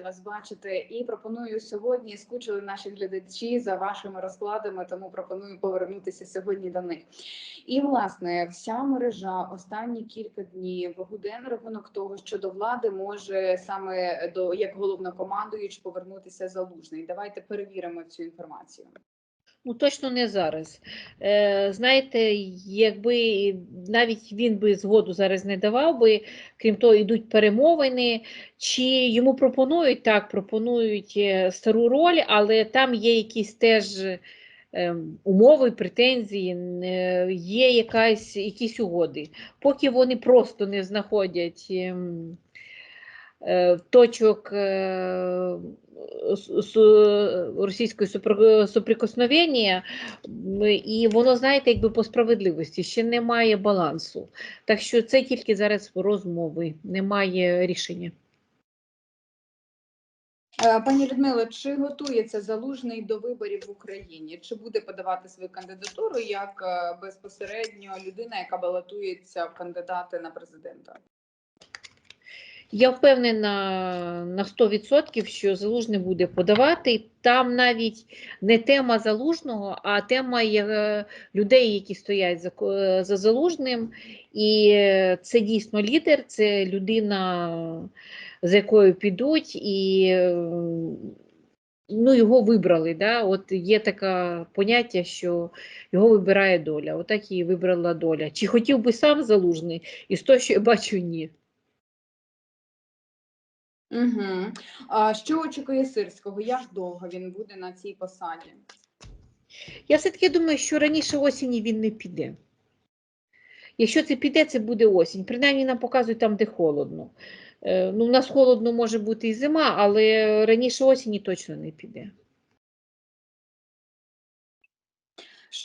вас бачити і пропоную сьогодні. Скучили наші глядачі за вашими розкладами, тому пропоную повернутися сьогодні до них. І власне вся мережа останні кілька днів гуде на рахунок того, що до влади може саме до як головнокомандуюч повернутися залужний. Давайте перевіримо цю інформацію. Ну, точно не зараз. Е, знаєте, якби навіть він би згоду зараз не давав би, крім того, йдуть перемовини, чи йому пропонують так, пропонують е, стару роль, але там є якісь теж е, умови, претензії, е, є якась, якісь угоди. Поки вони просто не знаходять. е, Точок е, с- с- російської соприкосновення, і воно, знаєте, якби по справедливості ще немає балансу. Так що це тільки зараз розмови, немає рішення. Е, Пані Людмило, чи готується залужний до виборів в Україні? Чи буде подавати свою кандидатуру як е, безпосередньо людина, яка балотується в кандидати на президента? Я впевнена на 100%, що Залужний буде подавати. Там навіть не тема Залужного, а тема е, людей, які стоять за, е, за Залужним. І е, це дійсно лідер, це людина, за якою підуть, і ну, його вибрали. Да? От є таке поняття, що його вибирає доля. Отак і вибрала доля. Чи хотів би сам Залужний? І з того, що я бачу, ні. Угу. А що очікує Сирського? Як довго він буде на цій посаді? Я все-таки думаю, що раніше осені він не піде. Якщо це піде, це буде осінь. Принаймні нам показують там, де холодно. Е, Ну, у нас холодно може бути і зима, але раніше осені точно не піде.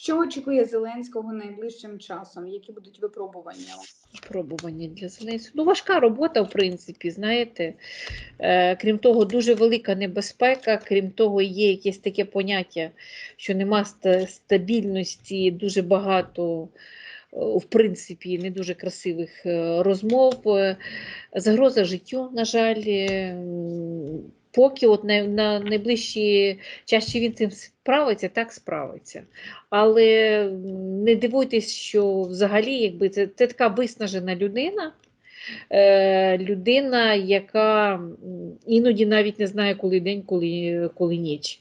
Що очікує Зеленського найближчим часом? Які будуть випробування? Пробування для Зеленського. Ну, важка робота, в принципі, знаєте. Е, крім того, дуже велика небезпека, крім того, є якесь таке поняття, що нема стабільності, дуже багато, е, в принципі, не дуже красивих е, розмов. Е, Загроза життю, на жаль. Поки от на, на найближчі час він цим справиться, так справиться. Але не дивуйтесь, що взагалі якби це, це така виснажена людина, е, людина, яка іноді навіть не знає, коли день, коли, коли ніч.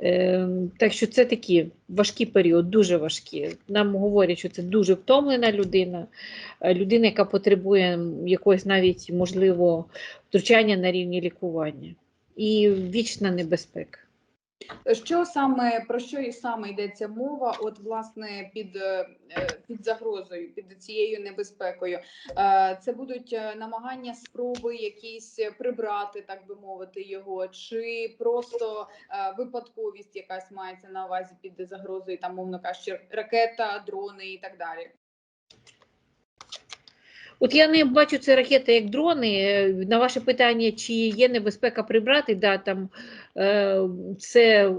Е, так що це такі важкі період, дуже важкі. Нам говорять, що це дуже втомлена людина, е, людина, яка потребує якогось навіть можливо втручання на рівні лікування. І вічна небезпека. Що саме про що і саме йдеться мова? От власне під, е, під загрозою, під цією небезпекою, Е, це будуть е, намагання спроби якісь прибрати, так би мовити, його, чи просто випадковість якась мається на увазі під загрозою, там мовно кажучи, ракета, дрони і так далі. От я не бачу це ракети як дрони. Е, На ваше питання, чи є небезпека прибрати, да, там е, це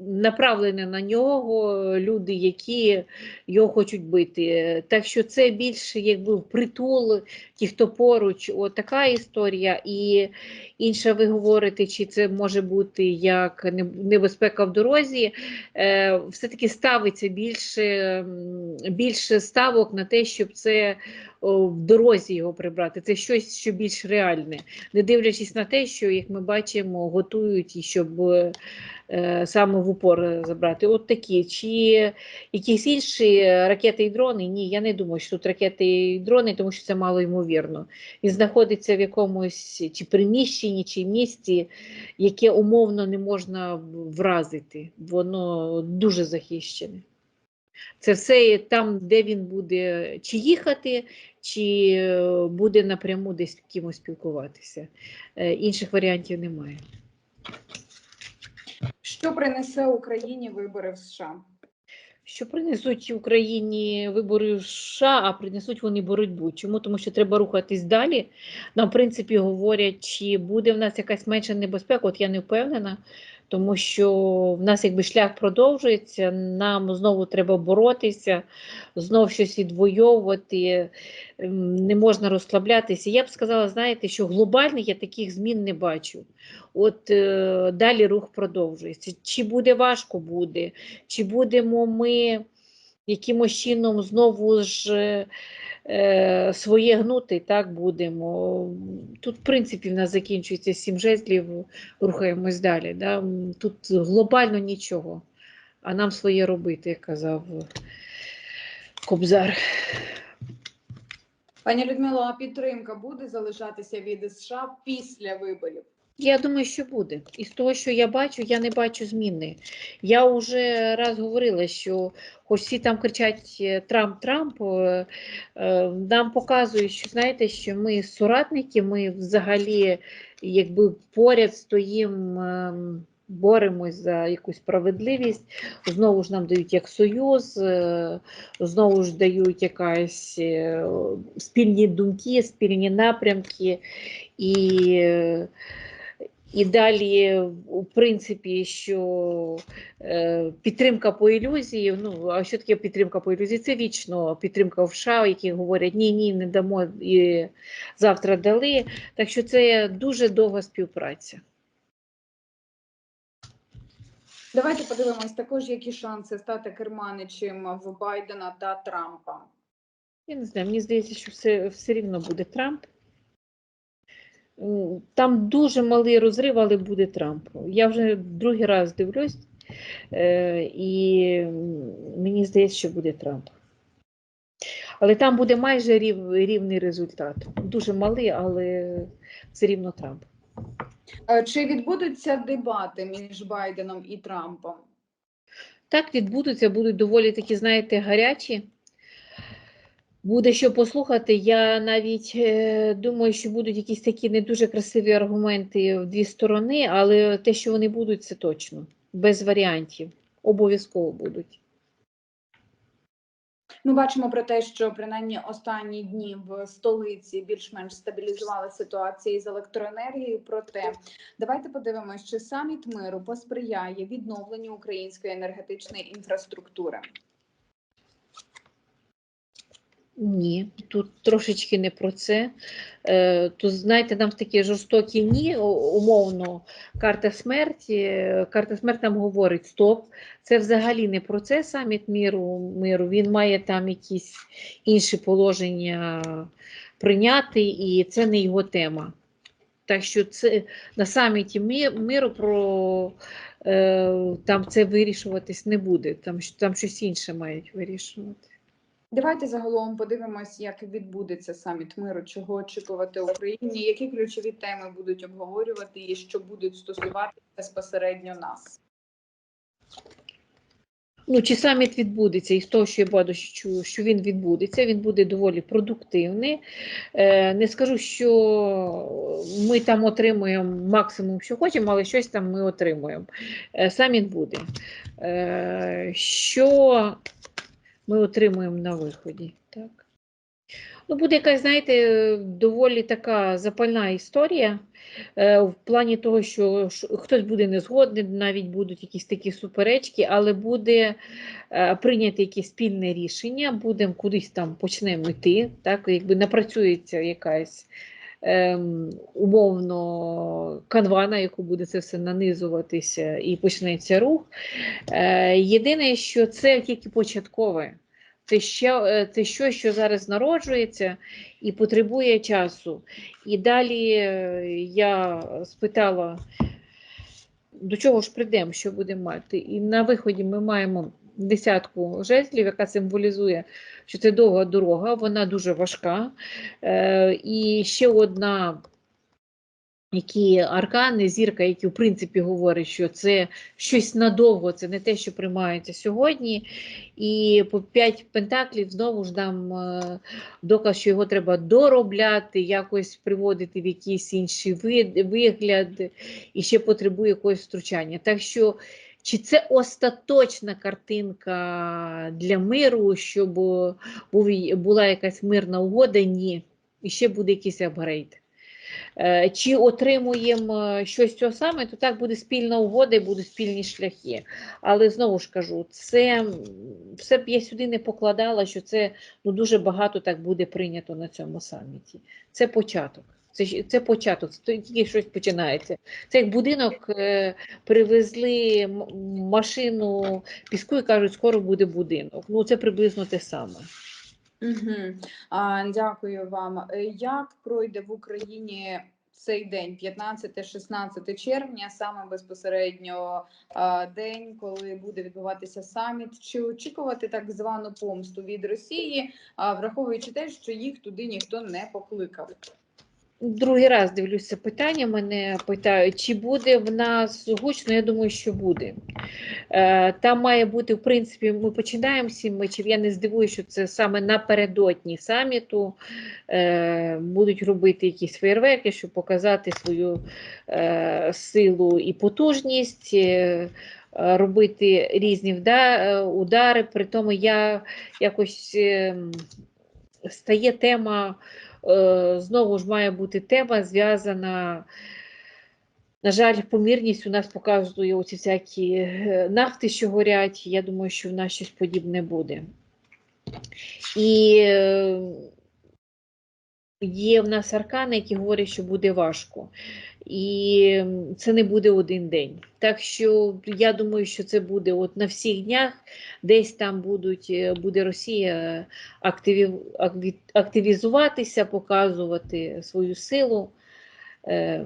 направлене на нього люди, які його хочуть бити. Так що це більше якби впритул, ті, хто поруч, от така історія. І інша, ви говорите, чи це може бути як небезпека в дорозі. Е, все-таки ставиться більше, більше ставок на те, щоб це в дорозі його прибрати. Це щось, що більш реальне, не дивлячись на те, що, як ми бачимо, готують і щоб е, саме в упор забрати. От такі. Чи якісь інші ракети і дрони? Ні, я не думаю, що тут ракети і дрони, тому що це мало ймовірно. Він знаходиться в якомусь чи приміщенні, чи місці, яке умовно не можна вразити. Воно дуже захищене. Це все там, де він буде чи їхати, чи е, буде напряму десь кимось спілкуватися. Е, Інших варіантів немає. Що принесе Україні вибори в США? Що принесуть Україні вибори в США, а принесуть вони боротьбу. Чому? Тому що треба рухатись далі. Нам, в принципі, говорять, чи буде в нас якась менша небезпека. От я не впевнена, тому що в нас якби шлях продовжується, нам знову треба боротися, знов щось відвоювати, ем, не можна розслаблятися. Я б сказала, знаєте, що глобально я таких змін не бачу. От е, далі рух продовжується. Чи буде важко буде, чи будемо ми якимось чином знову ж е, своє гнути, так будемо. Тут, в принципі, в нас закінчується сім жезлів, рухаємось далі. Да? Тут глобально нічого, а нам своє робити, як казав Кобзар. Пані Людмило, а підтримка буде залишатися від США після виборів? Я думаю, що буде. І з того, що я бачу, я не бачу зміни. Я вже раз говорила, що хоч всі там кричать е, Трамп, Трамп, е, е, нам показують, що знаєте, що ми соратники, ми взагалі якби поряд стоїмо, ем, боремось за якусь справедливість. Знову ж нам дають як союз, знову ж дають якась спільні думки, спільні напрямки. І і далі, у принципі, що е, підтримка по ілюзії. Ну, а що таке підтримка по ілюзії? Це вічно підтримка в США, які говорять ні, ні, не дамо і завтра дали. Так що це дуже довга співпраця. Давайте подивимось також, які шанси стати керманичем в Байдена та Трампа. Я не знаю, мені здається, що все, все рівно буде Трамп. Там дуже малий розрив, але буде Трамп. Я вже другий раз дивлюсь, е, і мені здається, що буде Трамп. Але там буде майже рів, рівний результат. Дуже малий, але все рівно Трамп. Е, Чи відбудуться дебати між Байденом і Трампом? Так, відбудуться, будуть доволі такі, знаєте, гарячі. Буде що послухати. Я навіть е, думаю, що будуть якісь такі не дуже красиві аргументи в дві сторони, але те, що вони будуть, це точно. Без варіантів. Обов'язково будуть. Ми бачимо про те, що принаймні останні дні в столиці більш-менш стабілізували ситуацію з електроенергією. Проте давайте подивимось, чи саміт миру посприяє відновленню української енергетичної інфраструктури. Ні, тут трошечки не про це. Е, Тут, знаєте, нам такі жорстокі ні, умовно, карта смерті. Карта смерті нам говорить: стоп, це взагалі не про це саміт миру, миру. Він має там якісь інші положення прийняти, і це не його тема. Так що це на саміті миру про е, там це вирішуватись не буде. Там, там щось інше мають вирішувати. Давайте загалом подивимось, як відбудеться саміт миру, чого очікувати Україні, які ключові теми будуть обговорювати і що будуть стосуватися безпосередньо нас. Ну, чи саміт відбудеться, і з того, що я бачу, що він відбудеться, він буде доволі продуктивний. Е, не скажу, що ми там отримуємо максимум, що хочемо, але щось там ми отримуємо. Е, саміт буде. Е, що ми отримуємо на виході? Так. Ну, буде якась, знаєте, доволі така запальна історія е, в плані того, що хтось буде не згоден, навіть будуть якісь такі суперечки, але буде е, прийнято якесь спільне рішення, будемо кудись там почнемо йти, так, якби напрацюється якась ем, умовно канва, на яку буде це все нанизуватися і почнеться рух. Е, єдине, що це тільки початкове. Це ще е, це щось, що зараз народжується і потребує часу. І далі е, я спитала, до чого ж прийдемо, що будемо мати. І на виході ми маємо десятку жезлів, яка символізує, що це довга дорога, вона дуже важка. Е, і ще одна. Які аркани, зірка, які в принципі говорять, що це щось надовго, це не те, що приймається сьогодні. І по п'ять пентаклів знову ж дам е, доказ, що його треба доробляти, якось приводити в якийсь інший вигляд, і ще потребує якогось втручання. Так що, чи це остаточна картинка для миру, щоб була якась мирна угода? Ні. І ще буде якийсь апгрейд. Е, Чи отримуємо е, щось цього саме, то так буде спільна угода і будуть спільні шляхи. Але знову ж кажу, це все б я сюди не покладала, що це ну, дуже багато так буде прийнято на цьому саміті. Це початок. Це, ж- це початок, це тільки щось починається. Це як будинок е, привезли машину піску і кажуть, скоро буде будинок. Ну це приблизно те саме. Угу. А, дякую вам. Е, Як пройде в Україні цей день, 15-16 червня, саме безпосередньо день, коли буде відбуватися саміт? Чи очікувати так звану помсту від Росії, а, враховуючи те, що їх туди ніхто не покликав? Другий раз дивлюся питання. Мене питають, чи буде в нас гучно? Я думаю, що буде. Е, Там має бути, в принципі, ми починаємо сім мечів. Я не здивуюся, що це саме напередодні саміту е, будуть робити якісь фейерверки, щоб показати свою е, силу і потужність. Робити різні удари, при тому я якось ем, стає тема знову ж має бути тема зв'язана. На жаль, помірність у нас показує оці всякі е, нафти, що горять. Я думаю, що в нас щось подібне буде. І е, є в нас аркани, які говорять, що буде важко. І це не буде один день. Так що я думаю, що це буде от на всіх днях, десь там будуть, е, буде Росія активі, активі- активізуватися, показувати свою силу. Е,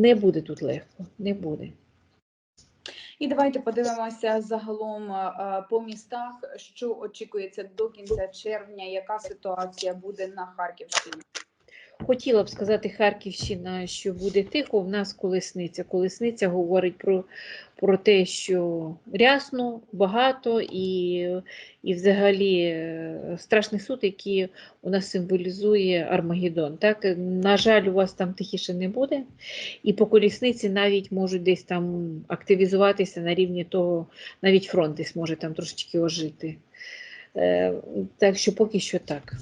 Не буде тут легко, не буде. І давайте подивимося загалом по містах, що очікується до кінця червня, яка ситуація буде на Харківщині. Хотіла б сказати Харківщина, що буде тихо. В нас колесниця. Колесниця говорить про, про те, що рясно, багато і, і взагалі е, страшний суд, який у нас символізує Армагеддон. Так? На жаль, у вас там тихіше не буде. І по колісниці навіть можуть десь там активізуватися на рівні того, навіть фронт десь може там трошечки ожити. Е, Так що поки що так.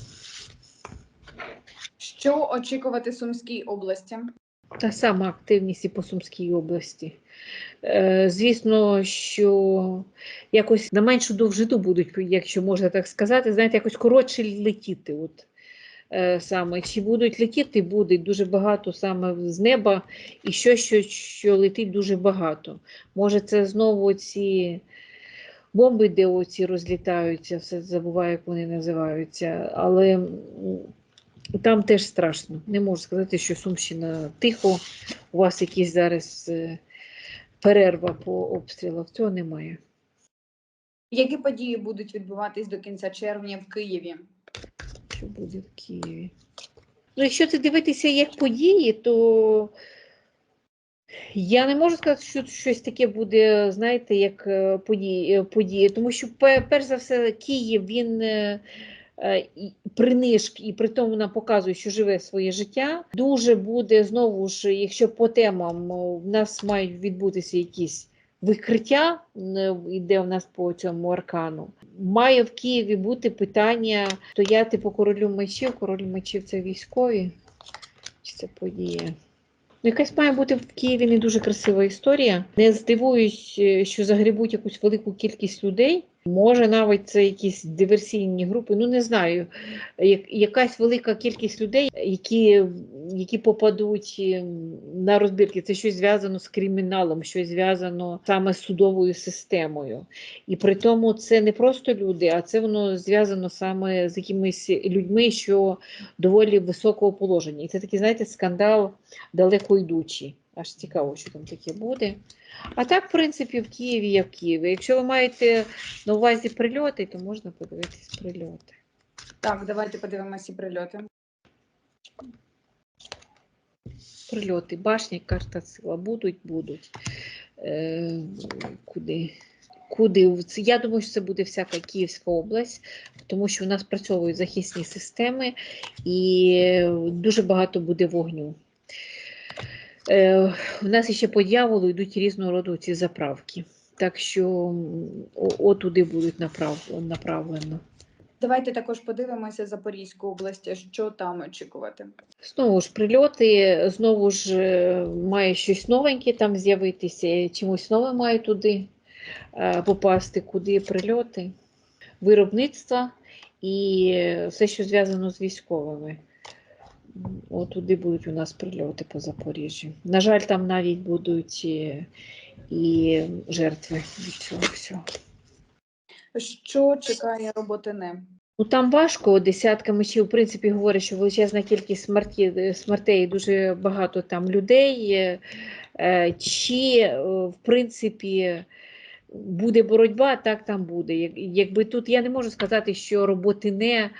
Що очікувати Сумській області? Та сама активність і по Сумській області. Е, Звісно, що якось на меншу довжину будуть, якщо можна так сказати, знаєте, якось коротше летіти. От, е, саме. Чи будуть летіти, буде дуже багато саме з неба, і що, що, що летить дуже багато. Може, це знову ці бомби, де оці розлітаються, все забуваю, як вони називаються. Але там теж страшно. Не можу сказати, що Сумщина тихо, у вас якісь зараз е, перерва по обстрілах. Цього немає. Які події будуть відбуватись до кінця червня в Києві? Що буде в Києві? Ну, якщо це дивитися як події, то я не можу сказати, що щось таке буде, знаєте, як е, події, е, події. тому що, перш за все, Київ він. Е, е, і при тому нам показує, що живе своє життя. Дуже буде знову ж, якщо по темам в нас мають відбутися якісь викриття, е, іде в нас по цьому аркану. Має в Києві бути питання стояти по королю мечів. Король мечів це військові. Чи це подія? Ну, якась має бути в Києві не дуже красива історія. Не здивуюсь, е, що загребуть якусь велику кількість людей. Може, навіть це якісь диверсійні групи. Ну не знаю. Як- Якась велика кількість людей, які, які попадуть ем, на розбірки. Це щось зв'язано з криміналом, щось зв'язано саме з судовою системою. І при тому це не просто люди, а це воно зв'язано саме з якимись людьми, що доволі високого положення. І це такий, знаєте, скандал далеко йдучий. Аж цікаво, що там таке буде. А так, в принципі, в Києві є в Києві. Якщо ви маєте на увазі прильоти, то можна подивитись прильоти. Так, давайте подивимося прильоти. Прильоти, башні, карта сила. Будуть, будуть. Е, куди? Куди? Я думаю, що це буде всяка Київська область, тому що у нас працьовують захисні системи і дуже багато буде вогню. Е, у нас ще по дьяволу йдуть різного роду ці заправки. Так що отуди будуть направ, направлено. Давайте також подивимося Запорізьку область, що там очікувати. Знову ж прильоти, знову ж е, має щось новеньке там з'явитися, чимось нове має туди е, попасти, куди прильоти, виробництва і е, все, що зв'язано з військовими. М, От туди будуть у нас прильоти по Запоріжжю. На жаль, там навіть будуть е, і жертви від цього всього. Що чекає роботине? Ну там важко, десятка мечів, в принципі, говорять, що величезна кількість смерті, е, смертей, дуже багато там людей. е, е, Чи, е, в принципі, буде боротьба, так там буде. Якби тут я не можу сказати, що роботи не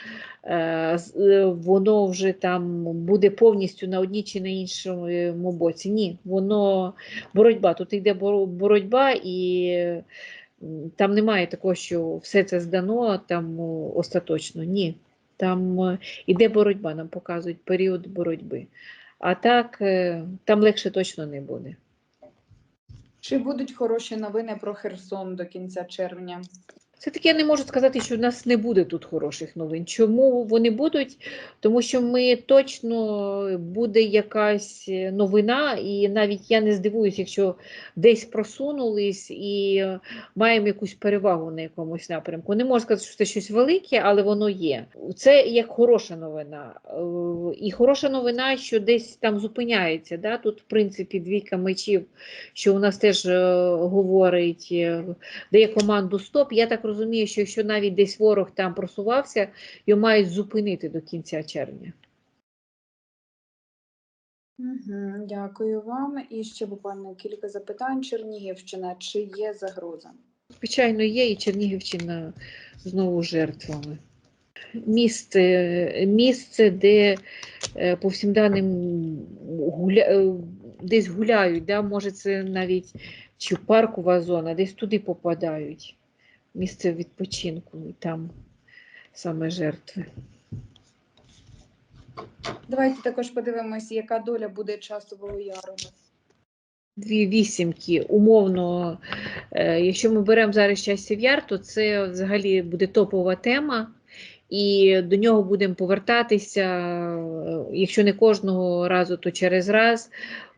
е, е, воно вже там буде повністю на одній чи на іншому боці. Ні, воно боротьба. Тут йде боротьба і. Там немає такого, що все це здано там остаточно. Ні. Там е, іде боротьба, нам показують період боротьби. А так, там легше точно не буде. Чи будуть хороші новини про Херсон до кінця червня? Все-таки я не можу сказати, що в нас не буде тут хороших новин. Чому вони будуть? Тому що ми точно буде якась е, новина, і навіть я не здивуюсь, якщо десь просунулись і маємо якусь перевагу на якомусь напрямку. Не можу сказати, що це щось велике, але воно є. Це як хороша новина. Е, І хороша новина, що десь там зупиняється. Да? Тут, в принципі, двійка мечів, що у нас теж е, говорить, дає команду стоп. Я так розумію, що якщо навіть десь ворог там просувався, його мають зупинити до кінця червня. Угу, дякую вам. І ще буквально кілька запитань. Чернігівщина, чи є загроза? Звичайно, є і Чернігівщина знову жертвами. Місце, місце де е, по всім даним гуля, е, десь гуляють, да? може це навіть чи паркова зона, десь туди попадають. Місце відпочинку, і там саме жертви. Давайте також подивимось, яка доля буде часового яру. Дві вісімки, умовно, е, якщо ми беремо зараз часів яр, то це взагалі буде топова тема, і до нього будемо повертатися, е, якщо не кожного разу, то через раз.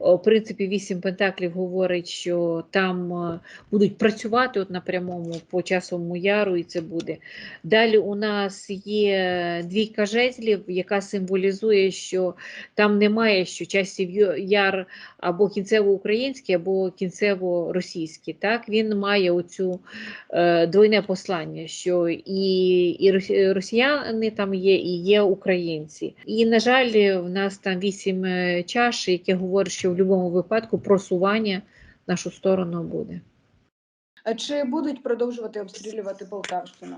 В принципі, вісім пентаклів говорить, що там е, будуть працювати от на прямому по часовому яру, і це буде. Далі у нас є двійка жезлів, яка символізує, що там немає що часів яр або кінцево-український, або кінцево-російський. Так? Він має оцю е, двойне послання, що і, і росіяни там є, і є українці. І, на жаль, в нас там вісім е, чаш, яке говорить, що в будь-якому випадку просування в нашу сторону буде. А Чи будуть продовжувати обстрілювати Полтавщину?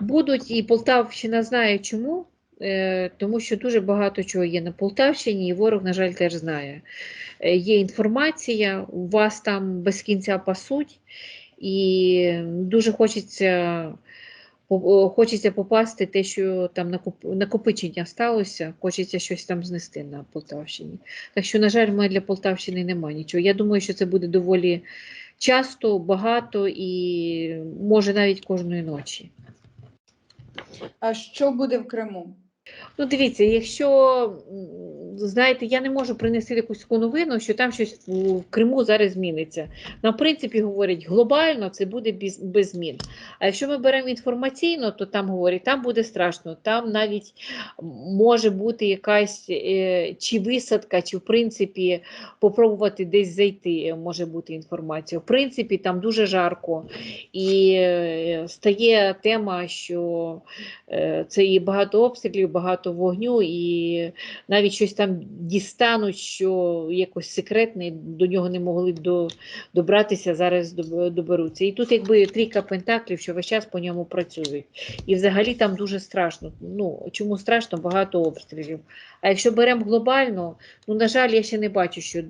Будуть і Полтавщина знає чому, е, тому що дуже багато чого є на Полтавщині, і ворог, на жаль, теж знає. Е, Є інформація, у вас там без кінця пасуть, і дуже хочеться. Хочеться попасти те, що там накопичення сталося, хочеться щось там знести на Полтавщині. Так що, на жаль, в мене для Полтавщини немає нічого. Я думаю, що це буде доволі часто, багато і може навіть кожної ночі. А що буде в Криму? Ну, дивіться, якщо знаєте, я не можу принести якусь таку новину, що там щось в Криму зараз зміниться. На принципі говорять, глобально це буде без, без змін. А якщо ми беремо інформаційно, то там говорять, там буде страшно, там навіть може бути якась е, чи висадка, чи в принципі попробувати десь зайти, може бути інформація. В принципі, там дуже жарко і е, стає тема, що Е, Це і багато обстрілів, багато вогню, і навіть щось там дістануть, що якось секретне, до нього не могли до, добратися, зараз доб- доберуться. І тут якби трійка пентаклів, що весь час по ньому працюють. І взагалі там дуже страшно. Ну, чому страшно? Багато обстрілів. А якщо беремо глобально, ну, на жаль, я ще не бачу, що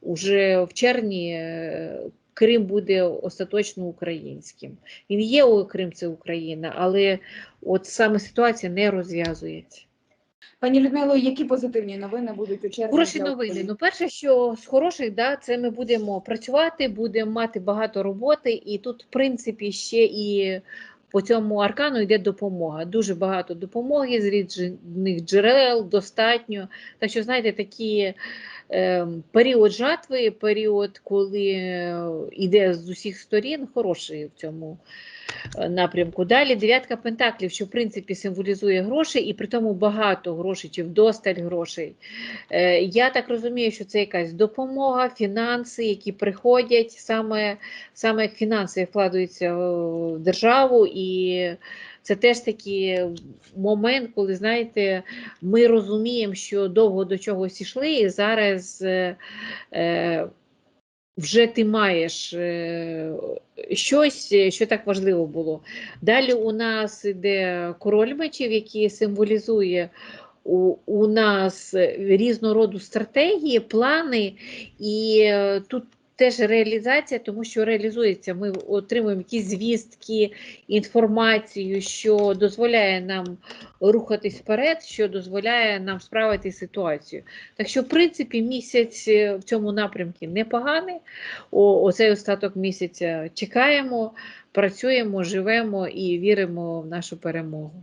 уже в червні е, Крим буде остаточно українським. Він є Крим, це Україна, але от саме ситуація не розв'язується. Пані Людмило, які позитивні новини будуть у червні? Хороші новини. Ну, перше, що з хороших, да, це ми будемо працювати, будемо мати багато роботи, і тут, в принципі, ще і по цьому аркану йде допомога. Дуже багато допомоги з різних джерел, достатньо. Так що, знаєте, такі е, період жатви, період, коли е, йде з усіх сторін, хороший в цьому е, напрямку. Далі дев'ятка пентаклів, що в принципі символізує гроші, і при тому багато грошей чи вдосталь грошей. Е, Я так розумію, що це якась допомога, фінанси, які приходять, саме, саме як фінанси вкладаються в державу, і це теж такий момент, коли знаєте, ми розуміємо, що довго до чогось йшли, і зараз. е, е, вже ти маєш е, щось, е, що так важливо було. Далі у нас іде король мечів, який символізує у, у нас різного роду стратегії, плани, і е, тут теж реалізація, тому що реалізується. Ми отримуємо якісь звістки, інформацію, що дозволяє нам рухатись вперед, що дозволяє нам справити ситуацію. Так що, в принципі, місяць е, в цьому напрямку непоганий. О, оцей остаток місяця чекаємо, працюємо, живемо і віримо в нашу перемогу.